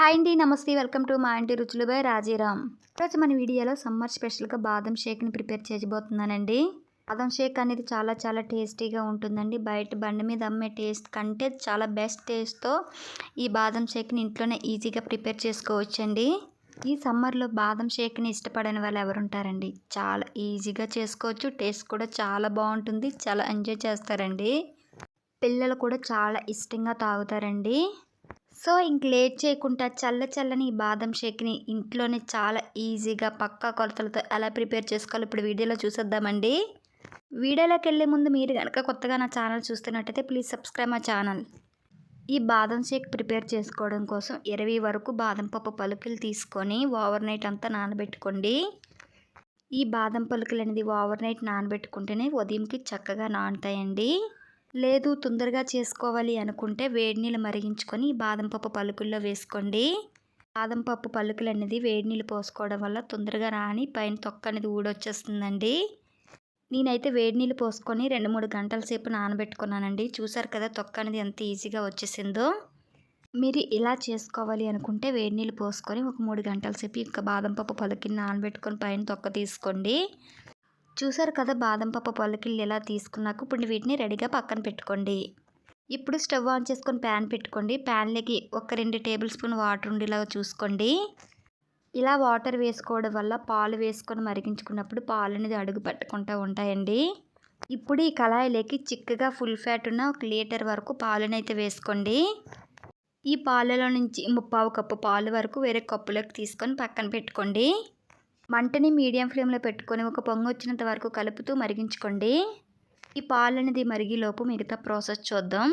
Hi అండి నమస్తే. Welcome to మా ఇంటి రుచులు బై రాజీరామ్. ఈరోజు మన వీడియోలో సమ్మర్ స్పెషల్గా బాదం షేక్ని ప్రిపేర్ చేయబోతున్నానండి. బాదం షేక్ అనేది చాలా చాలా టేస్టీగా ఉంటుందండి. బయట బండి మీద అమ్మే టేస్ట్ కంటే చాలా బెస్ట్ టేస్ట్తో ఈ బాదం షేక్ని ఇంట్లోనే ఈజీగా ప్రిపేర్ చేసుకోవచ్చండి. ఈ సమ్మర్లో బాదం షేక్ని ఇష్టపడని వాళ్ళు ఎవరుంటారండి? చాలా ఈజీగా చేసుకోవచ్చు టేస్ట్ కూడా చాలా బాగుంటుంది చాలా ఎంజాయ్ చేస్తారండి. పిల్లలు కూడా చాలా ఇష్టంగా తాగుతారండి. సో ఇంక లేట్ చేయకుండా చల్ల చల్లని బాదం షేక్ని ఇంట్లోనే చాలా ఈజీగా పక్కా కొలతలతో ఎలా ప్రిపేర్ చేసుకోవాలో ఇప్పుడు వీడియోలో చూసేద్దామండి. వీడియోలోకి వెళ్ళే ముందు మీరు కనుక కొత్తగా నా ఛానల్ చూస్తున్నట్టయితే ప్లీజ్ సబ్స్క్రైబ్ మా ఛానల్. ఈ బాదం షేక్ ప్రిపేర్ చేసుకోవడం కోసం ఇరవై వరకు బాదం పప్పు పలుకులు తీసుకొని ఓవర్ నైట్ అంతా నానబెట్టుకోండి. ఈ బాదం పలుకులు అనేది ఓవర్ నైట్ నానబెట్టుకుంటేనే ఉదయంకి చక్కగా నానుతాయండి. లేదు తొందరగా చేసుకోవాలి అనుకుంటే వేడి నీళ్ళు మరిగించుకొని బాదం పప్పు పలుకుల్లో వేసుకోండి. బాదం పప్పు పలుకులు అనేది వేడి నీళ్ళు పోసుకోవడం వల్ల తొందరగా రాని పైన తొక్క అనేది ఊడొచ్చేస్తుందండి. నేనైతే వేడి నీళ్ళు పోసుకొని రెండు మూడు గంటల సేపు నానబెట్టుకున్నానండి. చూసారు కదా తొక్క అనేది ఎంత ఈజీగా వచ్చేసిందో. మీరు ఇలా చేసుకోవాలి అనుకుంటే వేడి నీళ్ళు పోసుకొని ఒక మూడు గంటల సేపు ఇంకా బాదం పప్పు పలుకుని నానబెట్టుకొని పైన తొక్క తీసుకోండి. చూసారు కదా బాదం పప్పు పలుకిళ్ళు ఎలా తీసుకున్నాక? ఇప్పుడు వీటిని రెడీగా పక్కన పెట్టుకోండి. ఇప్పుడు స్టవ్ ఆన్ చేసుకొని ప్యాన్ పెట్టుకోండి. ప్యాన్లోకి ఒక రెండు టేబుల్ స్పూన్ వాటర్ ఉండేలాగా చూసుకోండి. ఇలా వాటర్ వేసుకోవడం వల్ల పాలు వేసుకొని మరిగించుకున్నప్పుడు పాలు అనేది అడుగు పట్టుకుంటూ ఉంటాయండి. ఇప్పుడు ఈ కళాయిలోకి చిక్కగా ఫుల్ ఫ్యాట్ ఉన్న ఒక లీటర్ వరకు పాలనైతే వేసుకోండి. ఈ పాలలో నుంచి ముప్పావు కప్పు పాలు వరకు వేరే కప్పులోకి తీసుకొని పక్కన పెట్టుకోండి. మంటని మీడియం ఫ్లేమ్లో పెట్టుకొని ఒక పొంగు వచ్చినంత వరకు కలుపుతూ మరిగించుకోండి. ఈ పాలు అనేది మరిగిలోపు మిగతా ప్రాసెస్ చూద్దాం.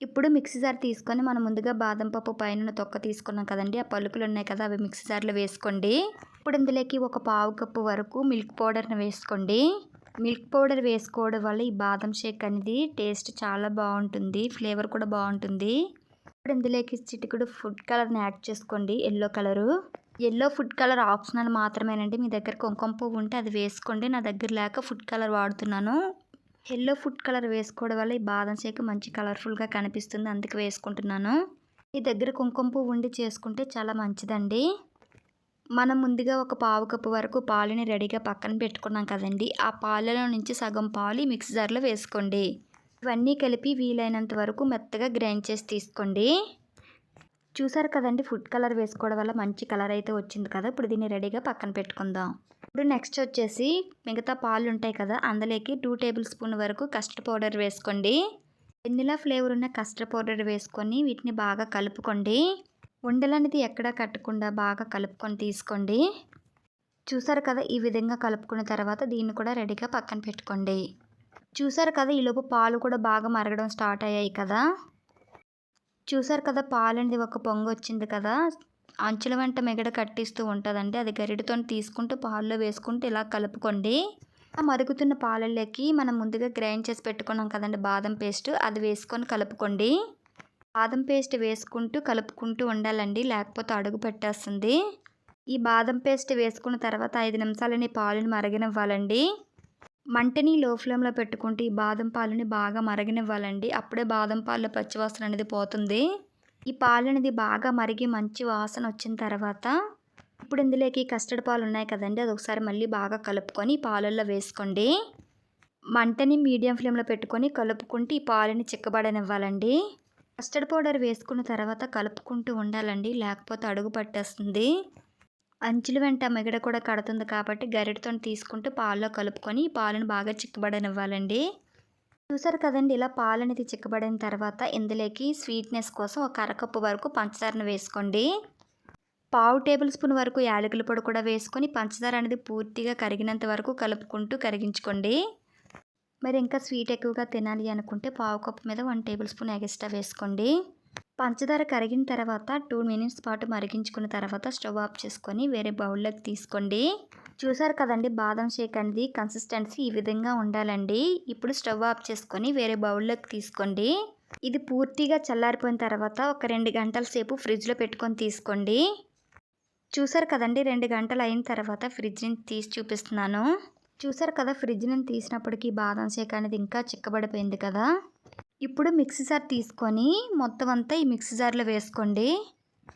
ఇప్పుడు మిక్సీ జార్ తీసుకొని మనం ముందుగా బాదం పప్పు పైన తొక్క తీసుకున్నాం కదండి ఆ పలుకులు ఉన్నాయి కదా అవి మిక్సీ జార్లో వేసుకోండి. ఇప్పుడు ఇందులోకి ఒక పావు కప్పు వరకు మిల్క్ పౌడర్ని వేసుకోండి. మిల్క్ పౌడర్ వేసుకోవడం వల్ల ఈ బాదం షేక్ అనేది టేస్ట్ చాలా బాగుంటుంది ఫ్లేవర్ కూడా బాగుంటుంది. ఇప్పుడు ఇందులోకి చిటికుడు ఫుడ్ కలర్ని యాడ్ చేసుకోండి yellow colour. Yellow food colour optional మాత్రమేనండి. మీ దగ్గర కుంకుమ పువ్వు ఉంటే అది వేసుకోండి. నా దగ్గర లేక ఫుడ్ కలర్ వాడుతున్నాను. ఎల్లో ఫుడ్ కలర్ వేసుకోవడం వల్ల ఈ బాదం షేక్ మంచి కలర్ఫుల్గా కనిపిస్తుంది. అందుకు వేసుకుంటున్నాను. మీ దగ్గర కుంకుమ పువ్వు ఉండి చేసుకుంటే చాలా మంచిదండి. మనం ముందుగా ఒక పావు కప్పు వరకు పాలుని రెడీగా పక్కన పెట్టుకున్నాం కదండి. ఆ పాలలో నుంచి సగం పాలు మిక్సీ జార్లో వేసుకోండి. ఇవన్నీ కలిపి వీలైనంత వరకు మెత్తగా గ్రైండ్ చేసి తీసుకోండి. చూసారు కదండి ఫుడ్ కలర్ వేసుకోవడం వల్ల మంచి కలర్ అయితే వచ్చింది కదా. ఇప్పుడు దీన్ని రెడీగా పక్కన పెట్టుకుందాం. ఇప్పుడు నెక్స్ట్ వచ్చేసి మిగతా పాలు ఉంటాయి కదా అందులోకి టూ టేబుల్ స్పూన్ వరకు కస్టర్డ్ పౌడర్ వేసుకోండి. వెనిలా ఫ్లేవర్ ఉన్న కస్టర్డ్ పౌడర్ వేసుకొని వీటిని బాగా కలుపుకోండి. ఉండలనేది ఎక్కడా కట్టకుండా బాగా కలుపుకొని తీసుకోండి. చూసారు కదా ఈ విధంగా కలుపుకున్న తర్వాత దీన్ని కూడా రెడీగా పక్కన పెట్టుకోండి. చూసారు కదా ఈలోపు పాలు కూడా బాగా మరగడం స్టార్ట్ అయ్యాయి కదా. చూసారు కదా పాలు అనేది ఒక పొంగు వచ్చింది కదా. అంచుల వెంట మిగడ కట్టిస్తూ ఉంటుందండి. అది గరిటతో తీసుకుంటూ పాల్లో వేసుకుంటూ ఇలా కలుపుకోండి. ఆ మరుగుతున్న పాలల్లోకి మనం ముందుగా గ్రైండ్ చేసి పెట్టుకున్నాం కదండి బాదం పేస్ట్. అది వేసుకొని కలుపుకోండి. బాదం పేస్ట్ వేసుకుంటూ కలుపుకుంటూ ఉండాలండి లేకపోతే అడుగు పెట్టేస్తుంది. ఈ బాదం పేస్ట్ వేసుకున్న తర్వాత ఐదు నిమిషాలని పాలను మరగనివ్వాలండి. మంటని లో ఫ్లేమ్లో పెట్టుకుంటే ఈ బాదం పాలని బాగా మరగనివ్వాలండి. అప్పుడే బాదం పాలు పచ్చివాసన అనేది పోతుంది. ఈ పాలు అనేది బాగా మరిగి మంచి వాసన వచ్చిన తర్వాత ఇప్పుడు ఇందులోకి కస్టర్డ్ పాలు ఉన్నాయి కదండి అది ఒకసారి మళ్ళీ బాగా కలుపుకొని పాలల్లో వేసుకోండి. మంటని మీడియం ఫ్లేమ్లో పెట్టుకొని కలుపుకుంటూ ఈ పాలని చిక్కబడనివ్వాలండి. కస్టర్డ్ పౌడర్ వేసుకున్న తర్వాత కలుపుకుంటూ ఉండాలండి లేకపోతే అడుగు పట్టేస్తుంది. అంచుల వెంట మిగడ కూడా కడుతుంది కాబట్టి గరిటతో తీసుకుంటూ పాలలో కలుపుకొని ఈ పాలను బాగా చిక్కబడనివ్వాలండి. చూసారు కదండి ఇలా పాలు అనేది చిక్కబడిన తర్వాత ఇందులోకి స్వీట్నెస్ కోసం ఒక అరకప్పు వరకు పంచదారను వేసుకోండి. పావు టేబుల్ స్పూన్ వరకు యాలకుల పొడి కూడా వేసుకొని పంచదార అనేది పూర్తిగా కరిగినంత వరకు కలుపుకుంటూ కరిగించుకోండి. మరి ఇంకా స్వీట్ ఎక్కువగా తినాలి అనుకుంటే పావు కప్పు మీద వన్ టేబుల్ స్పూన్ ఎగస్ట్రా వేసుకోండి. పంచదార కరిగిన తర్వాత టూ మినిట్స్ పాటు మరిగించుకున్న తర్వాత స్టవ్ ఆఫ్ చేసుకొని వేరే బౌల్లోకి తీసుకోండి. చూసారు కదండి బాదం షేక్ అనేది కన్సిస్టెన్సీ ఈ విధంగా ఉండాలండి. ఇప్పుడు స్టవ్ ఆఫ్ చేసుకొని వేరే బౌల్లోకి తీసుకోండి. ఇది పూర్తిగా చల్లారిపోయిన తర్వాత ఒక రెండు గంటల సేపు ఫ్రిడ్జ్లో పెట్టుకొని తీసుకోండి. చూసారు కదండి రెండు గంటలు అయిన తర్వాత ఫ్రిడ్జ్ని తీసి చూపిస్తున్నాను. చూసారు కదా ఫ్రిడ్జ్ నుంచి తీసినప్పటికీ బాదం షేక్ అనేది ఇంకా చిక్కబడిపోయింది కదా. ఇప్పుడు మిక్సీ జార్ తీసుకొని మొత్తం అంతా ఈ మిక్సీ జార్లో వేసుకోండి.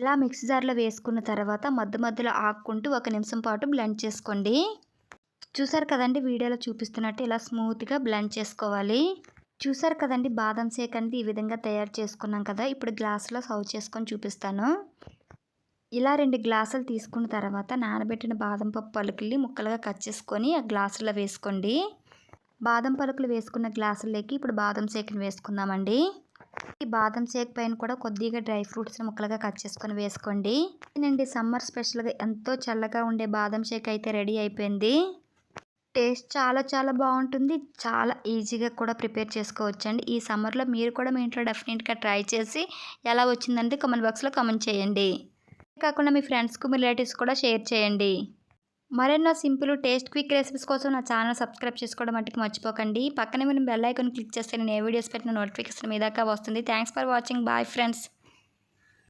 ఇలా మిక్సీ జార్లో వేసుకున్న తర్వాత మధ్య మధ్యలో ఆక్కుంటూ ఒక నిమిషం పాటు బ్లెండ్ చేసుకోండి. చూసారు కదండి వీడియోలో చూపిస్తున్నట్టు ఇలా స్మూత్గా బ్లెండ్ చేసుకోవాలి. చూసారు కదండి బాదం షేక్ అనేది ఈ విధంగా తయారు చేసుకున్నాం కదా ఇప్పుడు గ్లాసులో సర్వ్ చేసుకొని చూపిస్తాను. ఇలా రెండు గ్లాసులు తీసుకున్న తర్వాత నానబెట్టిన బాదం పప్పు పలుకుల్ని ముక్కలుగా కట్ చేసుకొని ఆ గ్లాసులో వేసుకోండి. బాదం పలుకులు వేసుకున్న గ్లాసుల్లోకి ఇప్పుడు బాదం షేక్ని వేసుకుందామండి. ఈ బాదం షేక్ పైన కూడా కొద్దిగా డ్రై ఫ్రూట్స్ని ముక్కలుగా కట్ చేసుకొని వేసుకోండి. నేనండి సమ్మర్ స్పెషల్గా ఎంతో చల్లగా ఉండే బాదం షేక్ అయితే రెడీ అయిపోయింది. టేస్ట్ చాలా చాలా బాగుంటుంది. చాలా ఈజీగా కూడా ప్రిపేర్ చేసుకోవచ్చండి. ఈ సమ్మర్లో మీరు కూడా మీ ఇంట్లో డెఫినెట్గా ట్రై చేసి ఎలా వచ్చిందంటే కామెంట్ బాక్స్లో కామెంట్ చేయండి. కాకుండా మీ ఫ్రెండ్స్కు మీ రిలేటివ్స్ కూడా షేర్ చేయండి. మరెన్నో సింపుల్ టేస్ట్ క్విక్ రెసిపీస్ కోసం నా ఛానల్ సబ్స్క్రైబ్ చేసుకోవడం మట్టుకు మర్చిపోకండి. పక్కనే మీరు బెల్ ఐకాన్ క్లిక్ చేస్తే నేను ఏ వీడియోస్ పెట్టిన నోటిఫికేషన్ మీ దాకా వస్తుంది. Thanks for watching. Bye friends.